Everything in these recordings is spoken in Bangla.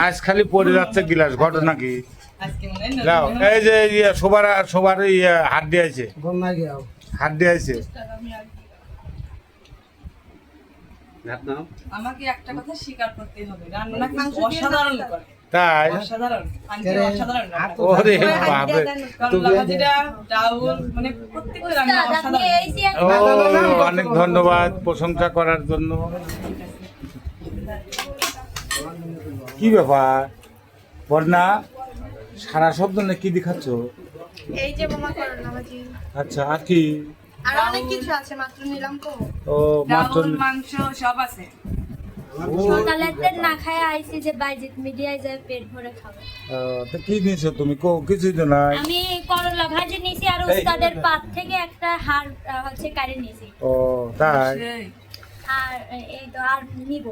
আজ খালি পড়ে যাচ্ছে গিলাস ঘটনা কি মনে হয় এই যে ইয়ে সবার সবার ইয়ে হাত দিয়েছে হাত দিয়েছে আমাকে একটা কথা স্বীকার করতে হবে রান্না কিন্তু অসাধারণ করে তাই। ওরে বাপরে মানে অনেক ধন্যবাদ প্রশংসা করার জন্য কি ব্যাপার? বর্ণা সারা শব্দ না কি দেখাচ্ছ? এই যে বোমা করোনা ভাজি আচ্ছা আর কি? আর অনেক কিছু আছে মাত্র নিলাম তো। ও মাত্র মাংস সব আছে। সকালের না খায় যে বাইজিত মিডিয়ায় যায় পেট ভরে খাব। ও, তো কি নিয়েছো তুমি? কো কিছুই তো নাই। আমি করলা ভাজি নিয়েছি আর উস্তাদের পাত থেকে একটা হাড় হচ্ছে কারি ও তাই? আর এই তো আর নিব।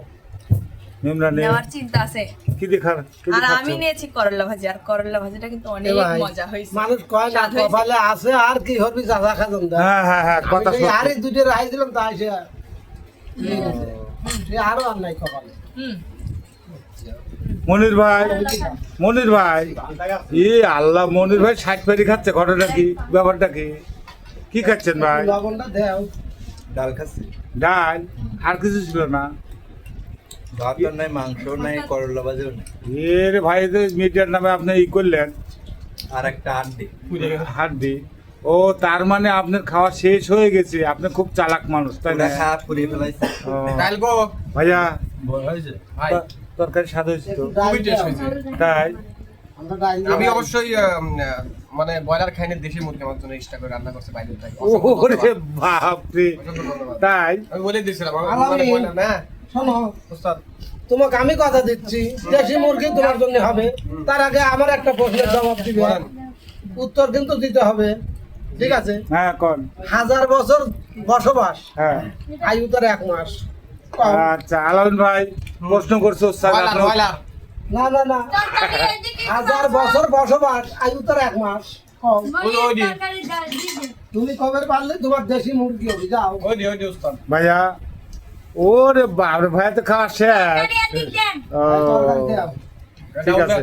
নিমরা নে নেওয়ার চিন্তা আছে। কি দেখার কি আর আমি নিয়েছি করলা ভাজি আর করলা ভাজিটা কিন্তু অনেক মজা মানুষ কয় না স্বাদ কপালে আছে আর কি হবি চাচা খাজন দা। হ্যাঁ হ্যাঁ হ্যাঁ কথা আরে রাই দিলাম সে আরও আর নাই কপালে। হুম। মনির ভাই মনির ভাই ই আল্লাহ মনির ভাই ষাট ফেরি খাচ্ছে ঘটনা কি? ব্যাপারটা কি? কি খাচ্ছেন ভাই? লবণটা দেও। ডাল খাচ্ছি। ডাল আর কিছু ছিল না? ভাত নাই মাংস নাই করলা ভাজিও নাই। এ ভাই যে মিডিয়ার নামে আপনি ই করলেন। আর একটা হাড্ডি। হাড্ডি। ও তার মানে আপনার খাওয়া শেষ হয়ে গেছে। আপনি খুব চালাক মানুষ তাই না? ফেলাইছে। ভাইয়া তরকারি স্বাদ হয়েছে তো। তাই? আমি অবশ্যই মানে ব্রয়লার খাইনি দেশি মুরগি আমার জন্য এক্সট্রা করে রান্না করছে বাইরে থেকে। ও রে বাপরে। তাই? আমি বলে দিয়েছিলাম মানে না শোনো। তোমাকে আমি কথা দিচ্ছি দেশি মুরগি তোমার জন্য হবে। তার আগে আমার একটা প্রশ্নের জবাব দিবে। উত্তর কিন্তু দিতে হবে। ঠিক আছে? হ্যাঁ কোন? হাজার বছর বসবাস। হ্যাঁ। আয়ু তার এক মাস। আচ্ছা ভাই প্রশ্ন করছ না না না। হাজার বছর বসবাস আয়ু তার এক মাস। তুমি কবে পারলে তোমার দেশি মুরগি হবে? যাও। ভাইয়া ওরে বাপরে ভাইয়া তো খাওয়া শেষ। ঠিক আছে।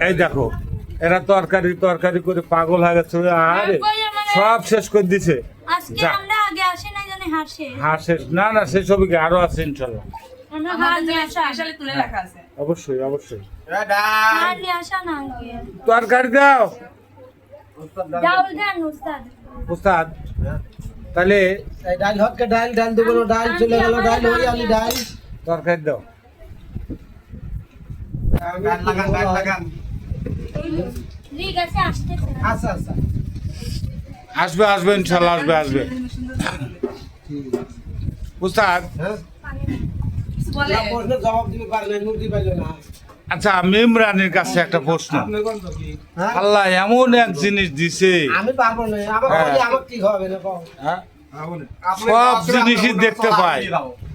এই দেখো এরা তরকারি তরকারি করে পাগল হয়ে গেছে আরে। মানে- সব শেষ করে দিছে। আজকে যা। আমরা আগে আসি নাই জানি হাসে হ্যাঁ শেষ। না না শেষ হবে কি? আরও আছে ইনশাল্লাহ। অবশ্যই অবশ্যই। তরকারি দাও। উস্তাদ। তাহলে ডাল হটকে ডাল ডাল দেবো ডাল চলে গেল ডাল হরিয়ালি ডাল। তরকারি দাও। গান লাগান গান লাগান। ঠিক আছে আসতেছে আচ্ছা আচ্ছা। আসবে আসবে ইনশাল্লাহ আসবে আসবে। উস্তাদ। হ্যাঁ? জবাব দিতে পারলে মুরগি পাইলে না। আচ্ছা মেমরানের কাছে একটা প্রশ্ন। হ্যাঁ? আল্লাহ এমন এক জিনিস দিছে। আমি পারব না। আমার হ্যাঁ। বলি আমার কি হবে না হ্যাঁ? সব জিনিসই দেখতে পাই।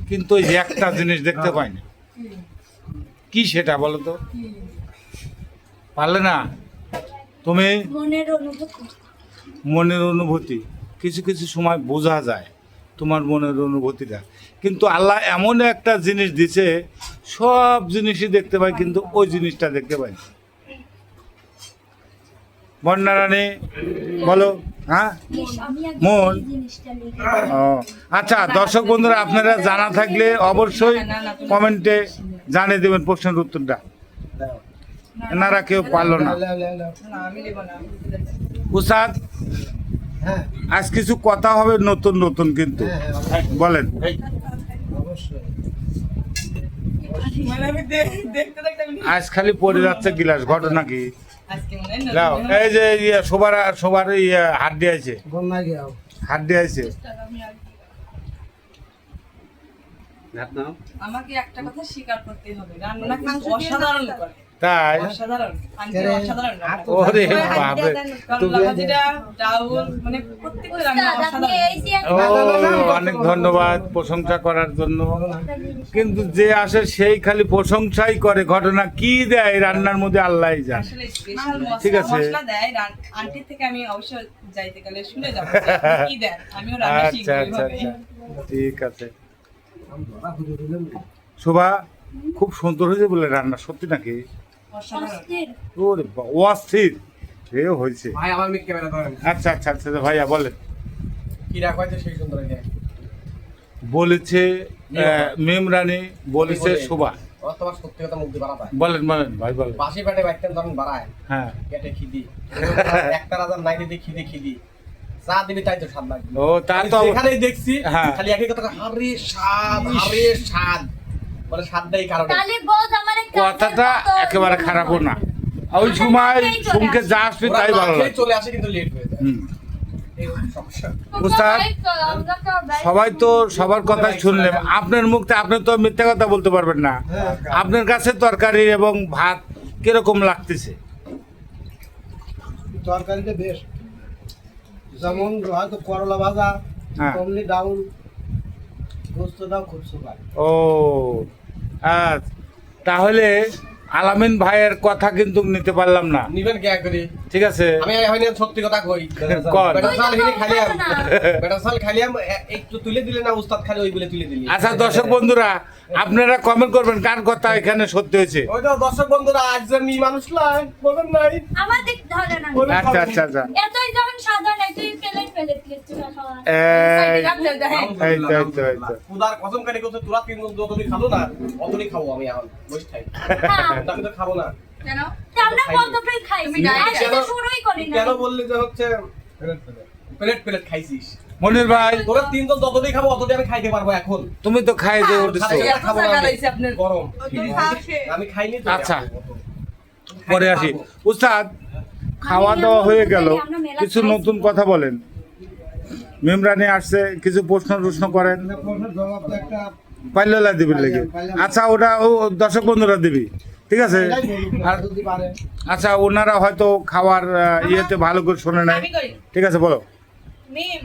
কিন্তু ওই একটা জিনিস দেখতে পাই না কি সেটা বলো তো? পারলে না? তুমি? মনের অনুভূতি। কিছু কিছু সময় বোঝা যায় তোমার মনের অনুভূতিটা। কিন্তু আল্লাহ এমন একটা জিনিস দিছে সব জিনিসই দেখতে পাই, কিন্তু ওই জিনিসটা দেখতে পাই। বন্যা রানী বলো হ্যাঁ? মন। ও আচ্ছা দর্শক বন্ধুরা, আপনারা জানা থাকলে অবশ্যই কমেন্টে জানিয়ে দেবেন প্রশ্নের উত্তরটা। এনারা কেউ পারল না। হ্যাঁ আজ কিছু কথা হবে নতুন নতুন কিন্তু। বলেন। অবশ্যই মানে আমি দে- দেখতে দেখতে আমি আজ খালি পড়ে যাচ্ছে গিলাস ঘটনা কি? লাও এই যে ইয়ে সবার সবার ইয়ে হাত দিয়েছে হাত দিয়েছে আমাকে একটা কথা স্বীকার করতে হবে। রান্না অসাধারণ করে। তাই। ওরে বাপরে। মানে অনেক ধন্যবাদ প্রশংসা করার জন্য। কিন্তু যে আসে সেই খালি প্রশংসাই করে। ঘটনা কি দেয় রান্নার মধ্যে আল্লাহ জানে। স্পেশাল ঠিক আছে। মশলা দেয়। রান- আন্টির থেকে আমি অবশ্যই যাইতে গেলে শুনে যাব যে কি দেন আমিও রান্না শিখব আচ্ছা আচ্ছা আচ্ছা। ঠিক আছে। শোভা খুব সুন্দর হয়েছে বলে রান্না সত্যি নাকি? অস্থির। এ হয়েছে। ভাই আমার মিক ক্যামেরা ধরেন। আচ্ছা আচ্ছা আচ্ছা ভাইয়া বলেন। কি রাখা সেই সুন্দর বলেছে আহ, মেম রানী বলেছে শোভা। তোমার সত্যি কথা দিয়ে বাড়ায় বলেন বলেন ভাই বলেন। বাসি পেটে বাইকটা যখন বাড়ায় হ্যাঁ। পেটে খিদি। একটা রাজার নাই দিদি খিদি খিদি। চা দিবি তাই তো স্বাদ লাগবে। ও তা তো দেখছি হ্যাঁ। খালি একই কথা আরে স্বাদ আরে স্বাদ। বলে কারণে। কথাটা একেবারে খারাপও না। ওই সময় সুমকে যা আসবে তাই ভালো লাগে। চলে আসে কিন্তু লেট হয়ে যায়। সবাই তো সবার কথা শুনলেন আপনার মুখতে আপনি তো মিথ্যা কথা বলতে পারবেন না। আপনার কাছে তরকারি এবং ভাত কীরকম লাগতেছে? তরকারিটা বেশ। যেমন হয়তো করলা ভাজা হ্যাঁ। অমনি ডাউন গোস্তটাও খুব সুপার। ও তাহলে আলামিন ভাইয়ের কথা কিন্তু নিতে পারলাম না। নিবেন কে করি ঠিক আছে? আমি হয়নি সত্যি কথা কই। বেটা সাল হিনি খালিয়াম। বেটা সাল খালিয়াম একটু তুলে দিলে না উস্তাদ খালি ওই বলে তুলে দিলি? আচ্ছা দর্শক বন্ধুরা আপনারা কমেন্ট করবেন কার কথা এখানে সত্যি হয়েছে। ওই তো দর্শক বন্ধুরা আজ যে মি মানুষ লাই বলবেন নাই। আমাদের ধরে না। আচ্ছা আচ্ছা আচ্ছা। এতই যখন সাধারণ এতই প্লেট প্লেট লিখছে খুদার কসম কাটি করতে তোরা তিন যতদিন খাব না অতদিন খাব আমি এখন বসে থাই। হ্যাঁ। আমি তো খাব না। কেন? তা আমরা কতটাই খাই তুমি তো কেন- শুরুই করি না কেন বললি যে হচ্ছে প্লেট প্লেট খাইছিস? মনির ভাই। তোরা তিনজন যতদিন খাব অতদিন আমি খাইতে পারব এখন। তুমি তো খাই দিয়ে উঠেছো। লাগাইছে আপনার। গরম। আমি খাইনি তো। আচ্ছা। পরে আসি। উস্তাদ খাওয়া দাওয়া হয়ে গেল। কিছু নতুন কথা বলেন। মেমরানি আসছে কিছু প্রশ্ন প্রশ্ন করেন। পাইলা দিবি লেগে আচ্ছা ওটা ও দর্শক বন্ধুরা দিবি। ঠিক আছে? আর আচ্ছা ওনারা হয়তো খাওয়ার ইয়েতে ভালো করে শোনে নাই। ঠিক আছে বলো। মিম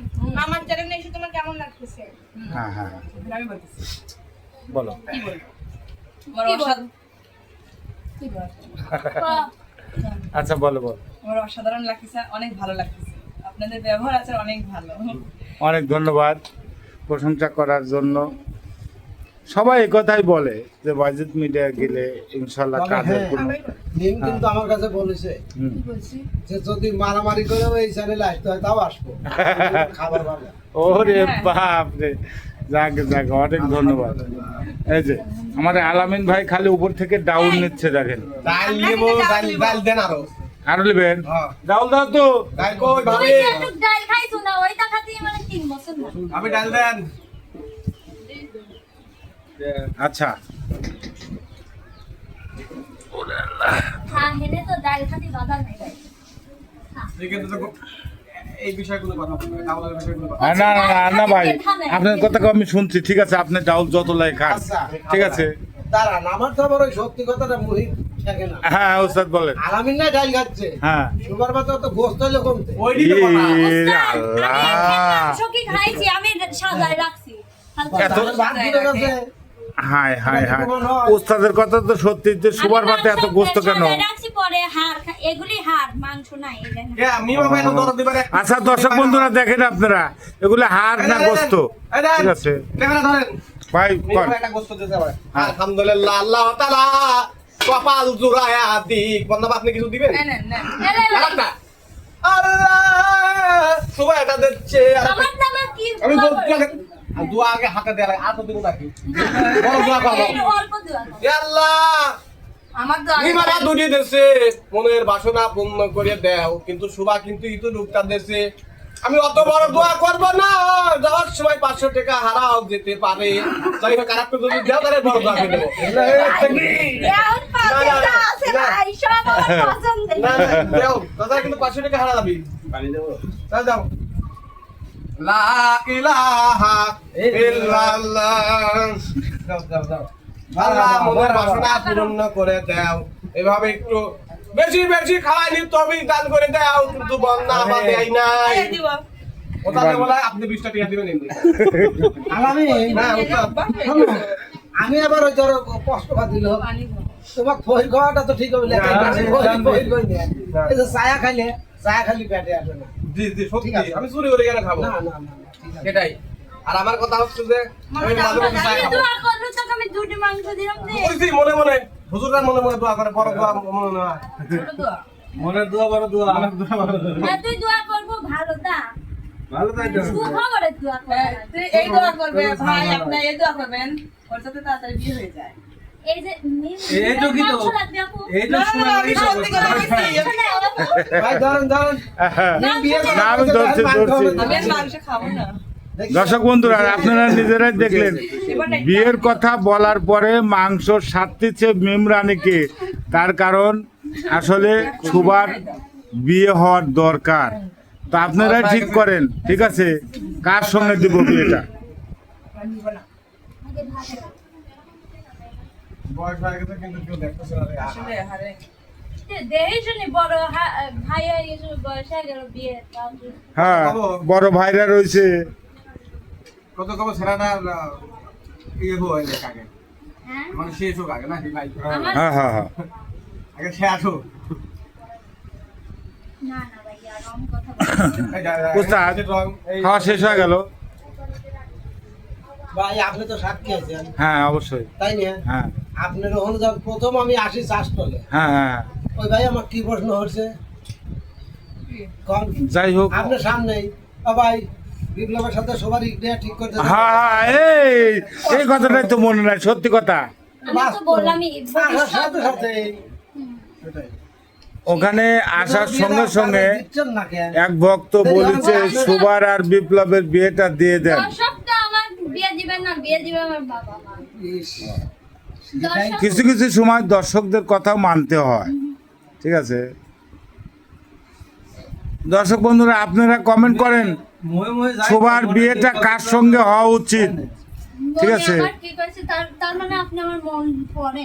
চ্যানেলে এসে তোমার কেমন লাগতেছে? হ্যাঁ হ্যাঁ। বলো। বলব? আচ্ছা বলো বলো। আমার অসাধারণ লাগতেছে অনেক ভালো লাগতেছে। আপনাদের ব্যবহার আছে অনেক ভালো। অনেক ধন্যবাদ প্রশংসা করার জন্য। সবাই কথাই বলে যে বাজিত মিডিয়া গেলে ইনশাল্লাহ কাজের হ্যাঁ, কোনো ভীম কিন্তু আমার কাছে বলেছে হুম। যে যদি মারামারি করে এই চ্যানেলে আসতে হয় তাও আসব। খাবার ভালো ওরে হ্যাঁ। বাপ রে যাক যাক অনেক ধন্যবাদ। এই যে আমাদের আলামিন ভাই খালি উপর থেকে ডাউন নিচ্ছে দেখেন। ডাল নেব ডাল ডাল দেন আরও। আরও হ্যাঁ। ডাউল দাও তো। ডাল কই ভাবি? ওই যে একটু ডাল খাইছো না মানে তিন বছর না ভাবি ডাল দেন। আচ্ছা। হ্যাঁ হেনে তো ডাল খাতি বাধা নাই ভাই। কিন্তু তো এই বিষয়ে কোনো কথা বলব না না না না, না ভাই। আপনার কথা আমি শুনছি ঠিক আছে আপনি ডাউল যত লাই খান। আচ্ছা। ঠিক আছে? দাঁড়ান আমার তো আবার ওই সত্যি কথাটা মুহি থাকে না হ্যাঁ ওস্তাদ বলেন। আলামিন না ডাল খাচ্ছে হ্যাঁ। সুগার বাচ্চা তো গোস্ত হইলে কমতে। ওইটাই তো কথা আমি আল্লাহ। মাংস খাইছি আমি সাজায় রাখছি। এত- ভাত দিতে গেছে হাই হাই হাই ওস্তাদের কথা তো সত্যি যে সুবার ভাতে এত গোস্ত কেন? আচ্ছা দর্শক বন্ধুরা দেখেন আপনারা এগুলো হাড় না গোস্ত ঠিক আছে। ভাই আমি কর। একটা গোস্ত দিতে পারে। আলহামদুলিল্লাহ আল্লাহ তাআলা কপাল জুড়ায়া দিক আপনি কিছু দিবেন। আল্লাহ সবাই এটা দিচ্ছে আমি দোয়া আগে হাতে দেয়া লাগে আর তো দিন নাকি বড় দোয়া আল্লাহ মনের বাসনা পূর্ণ করে দেও কিন্তু সুবা কিন্তু ইতো লোকটা দেশে আমি অত বড় দোয়া করব না, যাওয়ার সময় পাঁচশো টাকা হারাও যেতে পারে। যদি দেও, তাহলে বড় দোয়া করে দেবো। দেও তাছাড়া কিন্তু পাঁচশো টাকা হারা বাসনা পূর্ণ করে দাও। এভাবে একটু বেশি বেশি খাওয়াই নি তবে দান করে দাও কিন্তু বন্যা আমাদের এই নাই। এই দিব। ওটা দিয়ে বলে আপনি বিশটা টিয়া দিবেন আমি আবার ওই ধরো কষ্ট দিল। তোমার ফহির খাওয়াটা তো ঠিক হবে ছায়া খাইলে ছায়া খালি পেটে আসে না। জি জি সত্যি ঠিক আছে। আমি চুরি করে কেন খাব। না না সেটাই। আর আমার কথা হচ্ছে যে আমি মাঝে খাব। দোয়া মনে মনে হুজুররা মনে মনে দোয়া করে বড় দোয়া মনে মনে হয় ছোট দোয়া। মনের দোয়া বড় দোয়া হ্যাঁ, তুই দোয়া করব ভালো দা ভালো তাই তো তুই দোয়া হ্যাঁ, তুই এই দোয়া করবে ভাই আপনি এই দোয়া করবেন ওর সাথে তাড়াতাড়ি বিয়ে হয়ে যায় এই যে এই তো কি তো? এই তো শোনা সত্যি ভাই ধরেন ধরেন না, আমি ধরছি, ধরছি। আমি মাংস খাব না দর্শক বন্ধুরা আপনারা নিজেরাই দেখলেন। বিয়ের কথা বলার পরে মাংস সাথীছে মিমরানিকে তার কারণ আসলে সুবার বিয়ে হওয়ার দরকার। তো আপনারাই ঠিক করেন ঠিক আছে? কার সঙ্গে দিব বিয়েটা? হ্যাঁ বড় ভাইরা রয়েছে। কত কত ছেলেটা ইয়ে হয় আগে হ্যাঁ? মানে শেষ হোক আগে নাকি ভাই? হ্যাঁ হ্যাঁ হ্যাঁ আগে শেষ হোক খাওয়া শেষ হয়ে গেল। ভাই আপনি তো সাক্ষী আছেন। হ্যাঁ অবশ্যই। তাই না? হ্যাঁ। আপনার ওখানে যখন প্রথম আমি আসি চাষ করলে হ্যাঁ হ্যাঁ। ওই ভাই আমার কি প্রশ্ন হচ্ছে? যাই হোক। আপনার সামনেই। ভাই বিপ্লবের সাথে সবার ঠিক করতে হ্যাঁ হ্যাঁ এই এই কথাটাই তো মনে নাই সত্যি কথা। আমি তো বললামই আসার সাথে সাথে। সেটাই। ওখানে আসার সঙ্গে সঙ্গে এক ভক্ত বলেছে সুবার আর বিপ্লবের বিয়েটা দিয়ে দেন। দর্শকটা আমার বিয়ে দিবেন না বিয়ে দিবে আমার বাবা মা। ইস, দর্শক কিছু কিছু সময় দর্শকদের কথা মানতে হয়। ঠিক আছে? দর্শক বন্ধুরা আপনারা কমেন্ট করেন। সুবার বিয়েটা কার সঙ্গে হওয়া উচিত? ঠিক আছে। তার মানে আপনি আমার মন মনে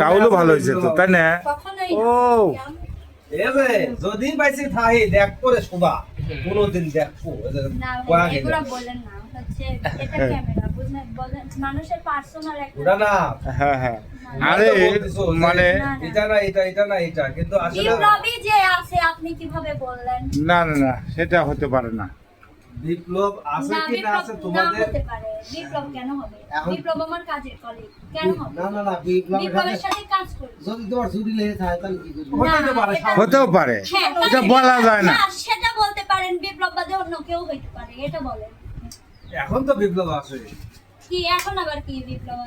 তাহলে ভালো হয়েছে তো তাই না? ও। যদি পাইছি থাহি দেখ করে শোভা। কোনোদিন দেখব না কয়া ভাই, গেলে। এগুলো বলেন না হচ্ছে এটা ক্যামেরা আরে মানে না না। না সেটা হতে পারে না। বিপ্লব আছে কি না আছে তোমাদের বিপ্লব কেন হবে? বিপ্লব আমার কাজের কলিগ কেন হবে? না না না বিপ্লবের বিপ্লবের সাথে সাথে কাজ করি যদি তোমার চুরি লেগে থাকে তাহলে কি করব? হতেই তো পারে এটা- হতেও পারে। হ্যাঁ, এটা বলা যায় না। সেটা বলতে পারেন বিপ্লব বাদে অন্য কেউ হইতে পারে এটা বলেন। এখন তো বিপ্লব আছে। কি এখন আবার কি বিপ্লব?